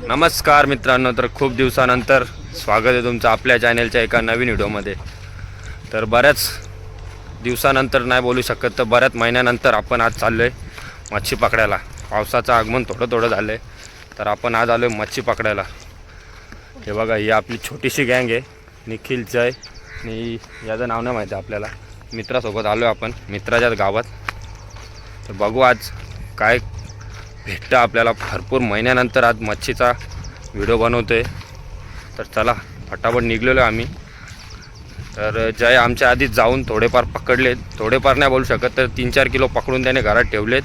नमस्कार मित्रांनो तर खूप दिवसानंतर स्वागत आहे तुमचं आपल्या चॅनलच्या एका नवीन व्हिडिओमध्ये. तर बऱ्याच दिवसानंतर नाही बोलू शकत तर बऱ्याच महिन्यानंतर आपण आज चाललो आहे मच्छी पकडायला. पावसाचं आगमन थोडं थोडं झालं आहे तर आपण आज आलो आहे मच्छी पकडायला. हे बघा ही आपली छोटीशी गँग आहे निखिल जय आणि याचं नाव नाही माहिती आपल्याला. मित्रासोबत आलो आहे आपण मित्राच्याच गावात. तर बघू आज काय भेटतं आपल्याला भरपूर महिन्यानंतर आज मच्छीचा व्हिडिओ बनवतो आहे तर चला फटाफट निघलेलो आहे आम्ही. तर जय आमच्या आधीच जाऊन थोडेफार पकडलेत थोडेफार नाही बोलू शकत तर तीन चार किलो पकडून त्याने घरात ठेवलेत.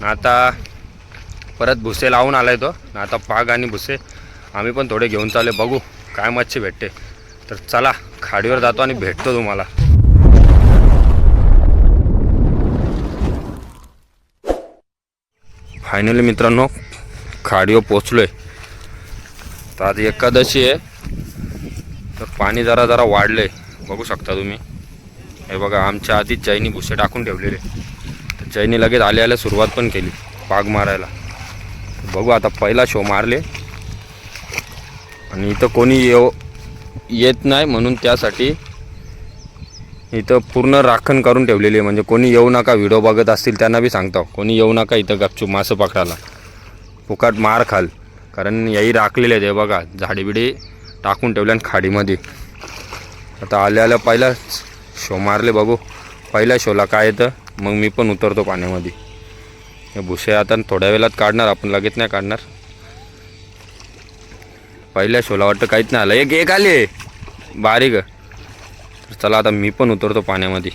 ना आता परत भुसे लावून आला आहे तो आता पाग आणि भुसे आम्ही पण थोडे घेऊन चालले बघू काय मच्छी भेटते. तर चला खाडीवर जातो आणि भेटतो तुम्हाला. फायनली मित्रांनो खाडीवर पोचलो आहे तर आज एकादशी आहे. तर पाणी जरा जरा वाढलं आहे बघू शकता तुम्ही. हे बघा आमच्या आधीच चैनी भुसे टाकून ठेवलेले. तर चैनी लगेच आले आल्या सुरुवात पण केली पाग मारायला. बघू आता पहिला शो मारले. आणि इथं कोणी येऊ येत नाही म्हणून त्यासाठी इथं पूर्ण राखण करून ठेवलेली आहे. म्हणजे कोणी येऊ नका व्हिडिओ बघत असतील त्यांना बी सांगतो. कोणी येऊ नका इथं गपचूप मासं पकडायला. फुकाट मार खाल. कारण याही राखलेले आहेत बघा झाडीबिडी टाकून ठेवल्या आणि खाडीमध्ये. आता आल्या आल्या पहिला शो मारले बघू. पहिल्या शोला काय येतं? मग मी पण उतरतो पाण्यामध्ये. हे भुसे आता थोड्या वेळात काढणार आपण लगेच नाही काढणार. पहिल्या शोला वाटतं काहीच नाही आलं. एक एक आले. बारीक. चला आता मी पण उतरतो पाण्यामध्ये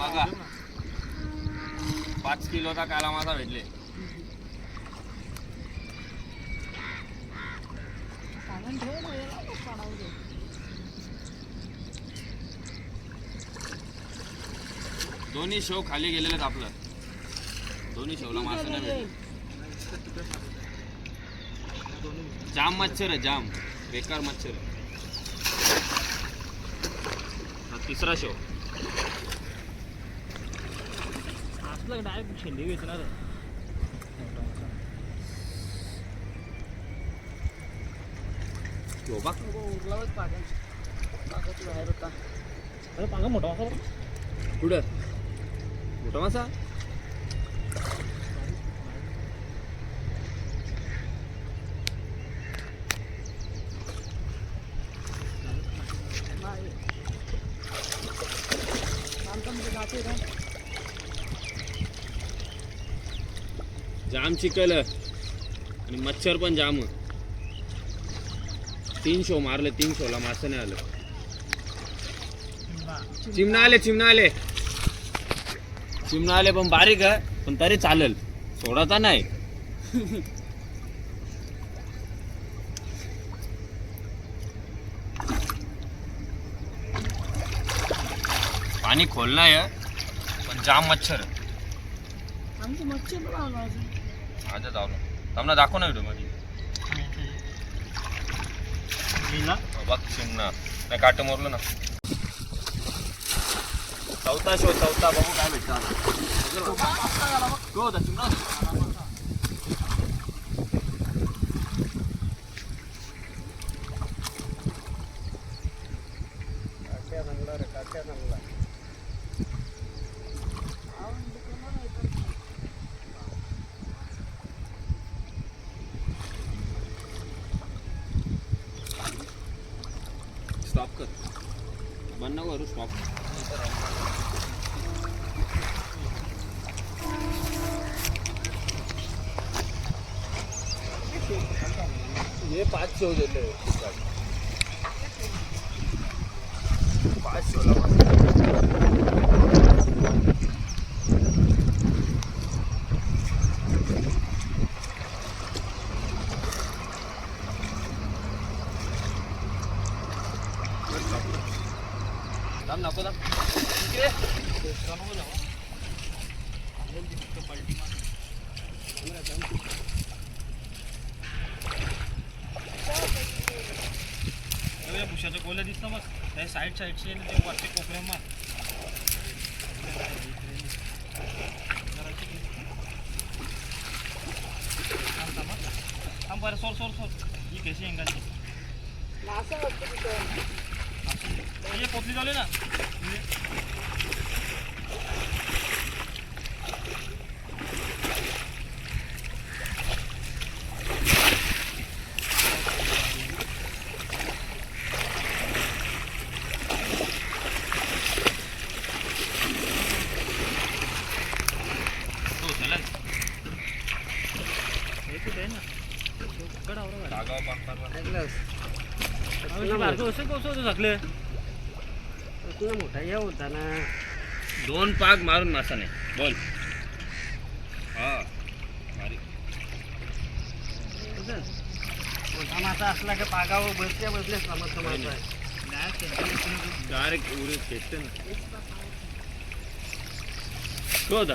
बघा पाच किलोचा काला माझा भेटले. दोन्ही शेव खाली गेलेले आपलं. दोन्ही शेवला मासा नाही भेटले जाम मच्छर आहे जाम. बेकार मच्छर तिसरा शेव. आपलं डायरेक्ट शेंडी वेचणार हो बघ अरे पांगा मोठा वासा बरं. कुठं मोठा मासा जाम चिकल आणि मच्छर पण जाम. तीन शो मारले तीन शोला मासं नाही आलं. चिमणा आले चिमणा आले चिमणा आले पण बारीक आहे पण तरी चालेल. सोडाचा नाही. पाणी खोल नाही पण जाम मच्छर. मच्छर पण आजच आवलं थांबना दाखव ना व्हिडिओमध्ये. बघ शिमना नाही काट मोरलं ना. चौथा शो चौथा. बघू काय भेटतं स्टॉप कर. बंद नको करू. स्टॉप हे पाच शो देते पाच शोला थांब नको थांब भुशाच्या कोल्या दिसतं मग त्या साईड साईडचे ते वरचे कोपऱ्या मग थांब हं. बरं सोर सोर सोर ही कशी एंगाची ये पोतली चालू ना हो चला हे कुठे आहे ना कडा झाकले? मोठा या होता ना. दोन पाग मारून मासा नाही बोल. हा. मोठा मासा असला की पागावर बसल्या बसल्या समजत मासा आहे डायरेक्ट उडी फेकते ना. तो होता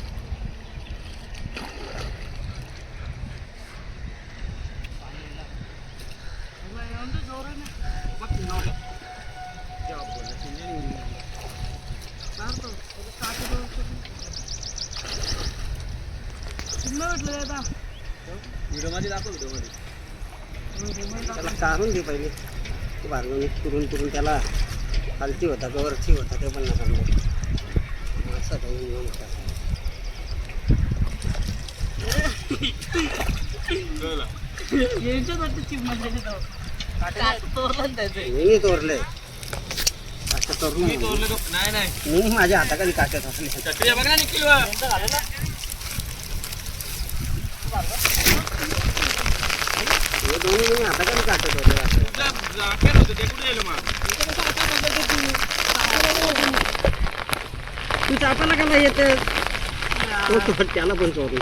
ट्रॅक त्याला काढून दे पहिले. ते बारगणी करून करून त्याला खालती होता का होता ते पण नका म्हणू. मासा काही नियम काय. मी तोरले. असं करून. नाही नाही. मी माझ्या हाताखाली काटत असले. चक्री बघ ना निखिल दोन्ही मी हाताखाली काटत होते असं. तू चापाला का नाही येत त्याला पण चोरी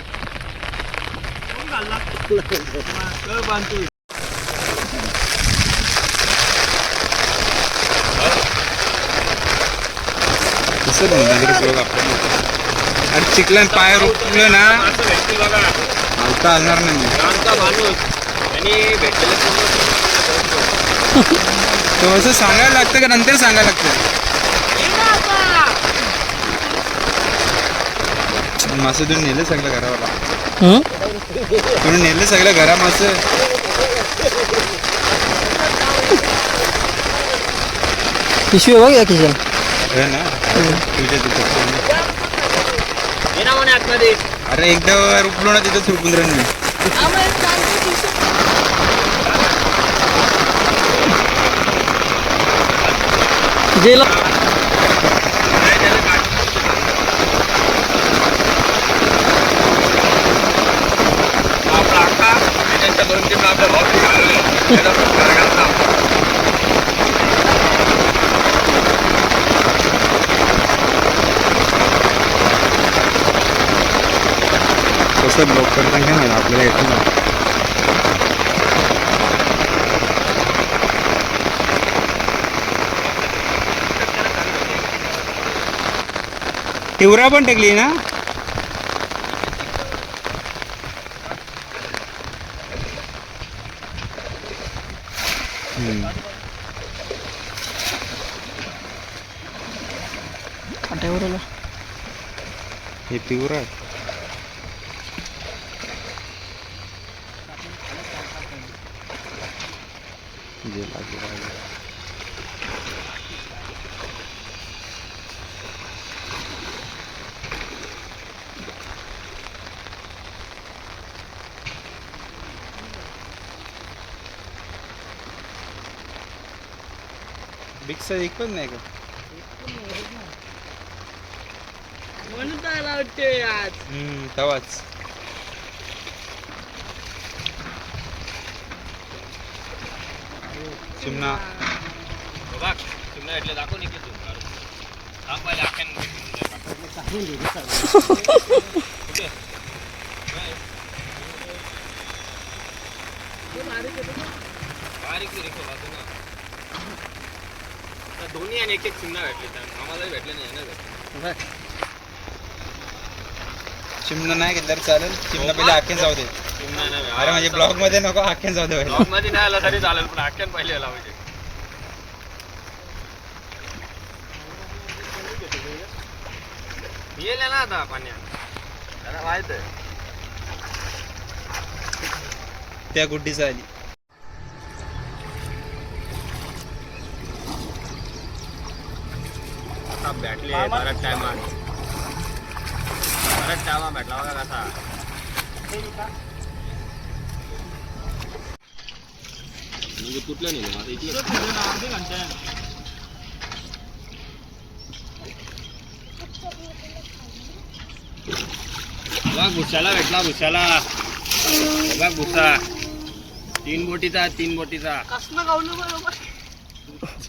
कसं बनवणार रे बघ आपण अरे चिखलान पाय रोखलं ना हलता हलणार नाही माणूस आणि भेटलेलं तो असं सांगायला लागतं का? नंतर सांगायला लागतं. मासं तुम्ही नेलं सगळं घरावाला. तुम्ही नेलं सगळं घरा मासं. पिशवी बघ या खिशाला हे ना. तुझ्या तिथं. ये ना म्हणे आतमध्ये. अरे एकदा रुपलो ना तिथं रुपून राहील मी आणि त्यांच्या दोन तीन आपल्या भाऊ घालवले त्याचा पण फरक जेला कसं ब्लॉक करता काय माहिती आपल्याला येतं ना. तिवरा पण टेकली ना. हे तिवरा आहे. गेला गेला गेला. बिग साईज एक पण नाही का? म्हणून काय वाटते आज. हम्म, तवाच. चिमणा. बघ तुम्ही भेटले दाखव नाही की तू थांब पहिले आख्यान काढून दे रे सगळं. बारीक बिरीक होता तू ना त्या दोन्ही आणि एक एक चिमणा भेटले त्या आम्हालाही भेटले नाही ना भेटले चिमणा नाही घेतलं तर चालेल. चिमणा पहिले आखेन जाऊ दे. चिमणा नाही अरे म्हणजे ब्लॉगमध्ये नको आखेन जाऊ दे पहिले. ब्लॉगमध्ये नाही आला तरी चालेल पण आख्यान पहिले आला पाहिजे. येईल ना आता पाण्यात. त्याला माहीत आहे. त्या गुड्डीचा आली. भेटले बऱ्याच टायमात बऱ्याच टायमा भेटला बघा कसा म्हणजे तुटलं नाही माझं भुसाला भेटला भुसाला बघ भुसा। तीन बोटीचा तीन बोटीचा कसलं गावलं बरं बघ.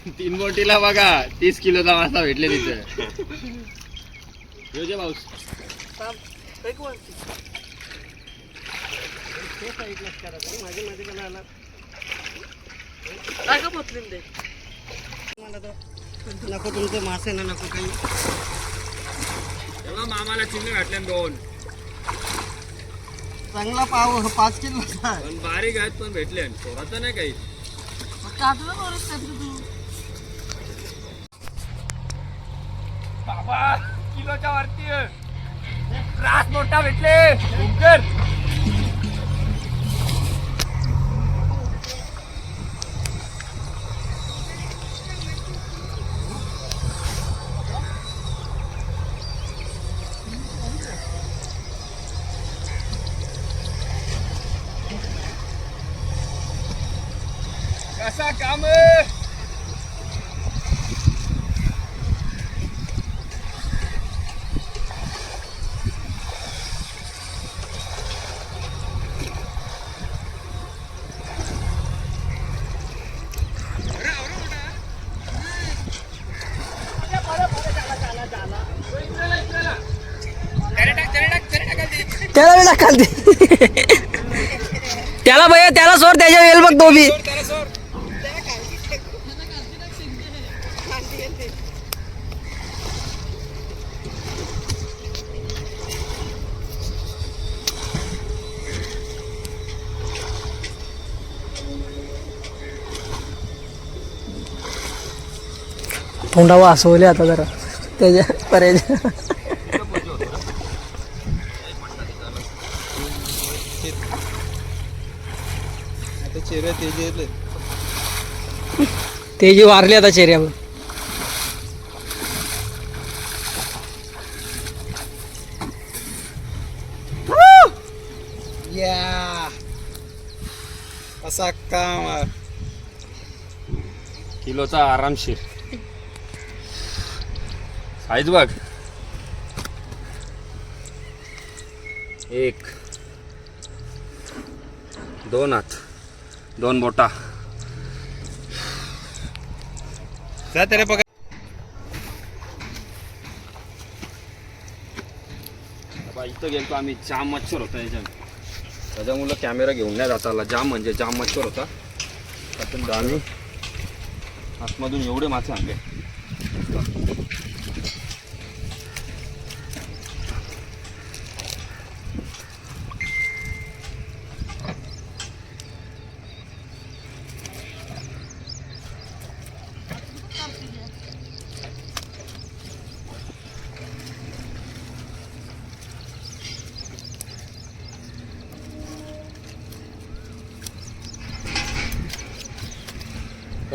तीन बोटीला बघा तीस किलोचा मासा भेटले तिथे. योजे पाऊस माझे आला. काय का पोचलीन ते? मला तर नको तुमचे मासे ना नको काही. तेव्हा मामाला चिमणे भेटले दोन. चांगला पाव पाच किलो पण बारीक आहेत पण भेटले. थोडाचं नाही काही बरं त्याचं तू बाबा किलोच्या वरती. रास मोठा भेटले. भुंकर कसा काम त्याला वेळ टाकाल त्याला भैया त्याला सोड त्याच्या वेळ बघ तो बी. तोंडा वाचवले आता जरा. त्याच्या पर्याय आता चेहरा ते जे ते जे वारले आता चेहऱ्यावर. या. असा काम किलोचा आरामशीर साईज बघ. एक. दोन हात. दोन बोटा. त्याला बघा इथं गेलतो आम्ही जाम मच्छर होता याच्यात. त्याच्यामुळं कॅमेरा घेऊन नाही जाता आला. जाम म्हणजे जाम मच्छर होता. तर आम्ही आतमधून एवढे मासे आणले.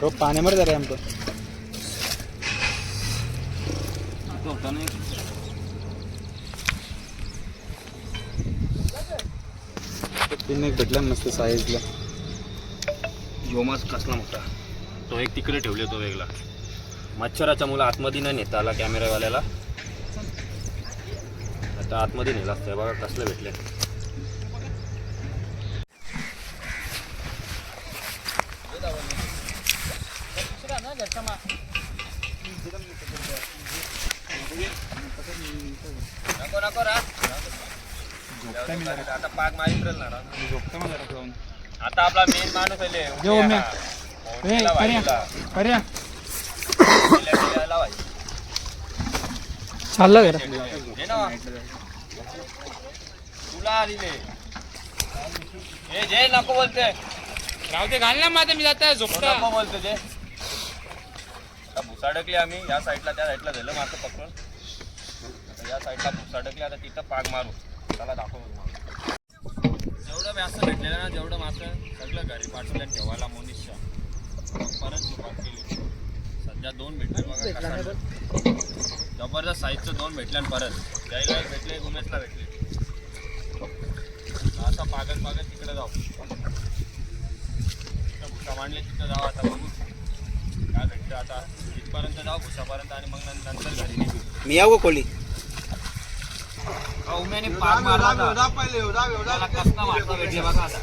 रोप पाण्यामध्ये झाले आमचं तो होता नाही तीन एक भेटला मस्त साईजला योमाच कसला मोठा? तो एक तिकडे ठेवले तो वेगळा. मच्छराच्या मुलं आतमध्ये नाही नेता आला कॅमेरावाल्याला आता आतमध्ये नेला असतं बघा कसलं भेटले नको नको रा आता पाक मारीत राहील ना रा. झोपतो मग जरा जाऊन. आता आपला मेन माणूस आहे. जे ए, पर्या. पर्या. बिल्याला वाहिला. चाललं घरा ये ना. तुला आली ले. ए जय नको बोलते राहू दे घाल ना माझं मी जाता झोपता नको बोलतो जय आता भुसाडकली आम्ही या साईडला त्या साईडला झालं मासे पकडून आता या साईडला भुसाडकली आता तिथं पाग मारू त्याला दाखव मासं भेटलेलं ना जेवढं मासं सगळं घरी पाठवलं ठेवायला मोनिशा परत सुरुवात केली. सध्या दोन भेटले बघा जबरदस्त साईजचं दोन भेटले आणि परत. जयला भेटले उमेशला भेटले. आता पागत पागत तिकडे जाऊ. तिथं भुसा मांडले तिथं जाऊ आता बघू. काय भेटतं आता. तिथपर्यंत जाऊ भुसापर्यंत आणि मग नंतर घरी निघू. मी यावं कोली उमेने पाक मारला. होता. त्याला कसला मासा भेटले बघा आता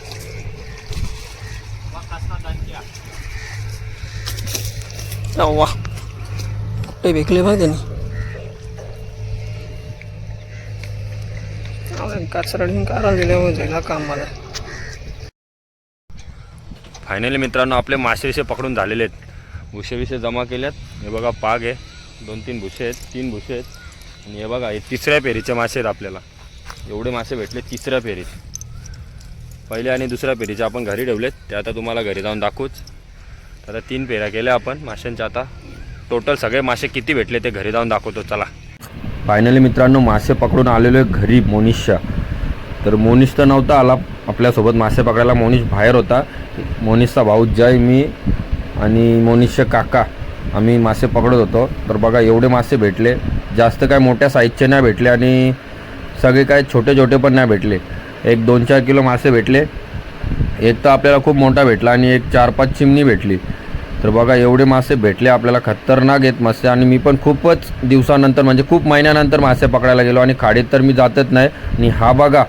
बघ. वा कुठे भेकले बघ त्यांनी? कचरा दिल्यामुळे झाला काम मला फायनली मित्रांनो आपले मासे विषय पकडून झालेले आहेत. भुसे विषय जमा केल्यात. हे बघा पाग आहे. दोन तीन भुसे आहेत तीन भुसे आहेत. आणि हे बघा हे तिसऱ्या फेरीचे मासे आहेत आपल्याला. एवढे मासे भेटले तिसऱ्या फेरीत. पहिल्या आणि दुसऱ्या फेरीचे आपण घरी ठेवलेत. ते आता तुम्हाला घरी जाऊन दाखवूच. आता तीन फेऱ्या केल्या आपण माशांच्या आता. टोटल सगळे मासे किती भेटले ते घरी जाऊन दाखवतो चला. फायनली मित्रांनो मासे पकडून आलेलो आहे घरी मोनिशच्या. तर मोनिश तर नव्हता आला. आपल्यासोबत मासे पकडायला मोनिश बाहेर होता. मोनिशचा भाऊ जय मी आणि मोनिशचे काका. आम्ही मासे पकडत होतो. तर बघा एवढे मासे भेटले. जास्त काय मोठ्या साईजचे नाही भेटले आणि सगळे काय छोटे छोटे पण नाही भेटले. एक दोन चार किलो मासे भेटले. एक तर आपल्याला खूप मोठा भेटला आणि एक चार पाच चिमणी भेटली. तर बघा एवढे मासे भेटले आपल्याला. खतरनाक येत मासे आणि मी पण खूपच दिवसानंतर म्हणजे खूप महिन्यानंतर मासे पकडायला गेलो आणि खाडीत तर मी जातच नाही. आणि हा बघा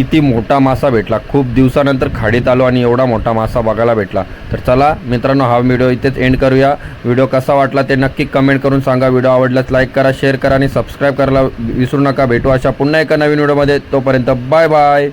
किती मोठा मासा भेटला. खूप दिवसानंतर खाडीत आलो आणि एवढा मोठा मासा बघायला भेटला. तर चला मित्रांनो हा व्हिडिओ इथेच एंड करूया. व्हिडिओ कसा वाटला ते नक्की कमेंट करून सांगा. व्हिडिओ आवडल्यास लाईक करा शेअर करा आणि सबस्क्राईब करायला विसरू नका. भेटू अशा पुन्हा एका नवीन व्हिडिओमध्ये. तोपर्यंत बाय बाय